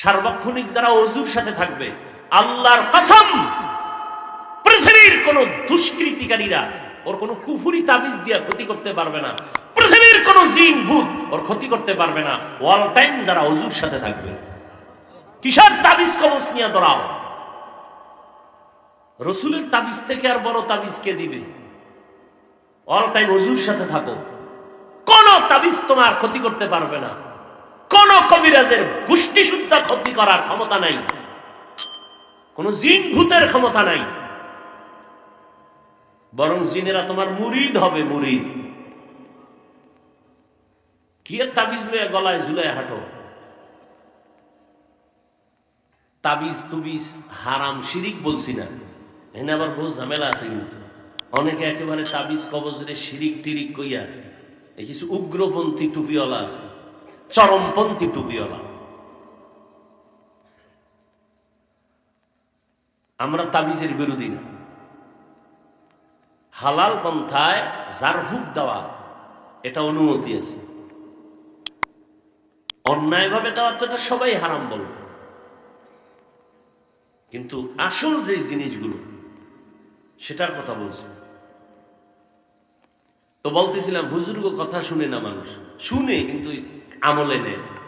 সার্বক্ষণিক যারা অজুর সাথে থাকবে, আল্লাহর কসম, পৃথিবীর কোন দুষ্কৃতিকারীরা ওর কোনো কুফুরি তাবিজ দিয়া ক্ষতি করতে পারবে না। পৃথিবীর কোন জিন, ভূত ওর ক্ষতি করতে পারবে না। অল টাইম যারা অজুর সাথে থাকবে। কিসের তাবিজ কবচ নিয়ে দৌড়াও? রসুলের তাবিজ থেকে আর বড় তাবিজ কে দিবে? অল টাইম অজুর সাথে থাকো। কোন তাবিজ তোমার ক্ষতি করতে পারবে না। কোন কবিরাজের গোষ্ঠী শুদ্ধা ক্ষতি করার ক্ষমতা নাই। কোন জিন ভূতের ক্ষমতা নাই। বরং জিনেরা তোমার মুরিদ হবে মুরিদ। কি তাবিজ মেয়ে গলায় ঝুলায় হাঁটো? তাবিজ তুবিজ হারাম শিরিক বলছি না। এখানে আবার বহু ঝামেলা আছে কিন্তু। অনেকে একেবারে তাবিজ কবজরে শিরিক টিরিক কইয়া, এই কিছু উগ্রপন্থী টুপিওয়ালা আছে। চরমপন্থী টুপিওয়ালা আমরা তাবিজের বিরোধী না। হালাল পন্থায় জারফুক দেওয়া, এটা অনুমতি আছে। অন্যায়ভাবে দেওয়া তো এটা সবাই হারাম বলবে। কিন্তু আসল যে জিনিসগুলো, সেটার কথা বলছি। তো বলতেছিলাম, হুজুর্গ কথা শুনে না মানুষ। শুনে, কিন্তু আমলে নেয় না।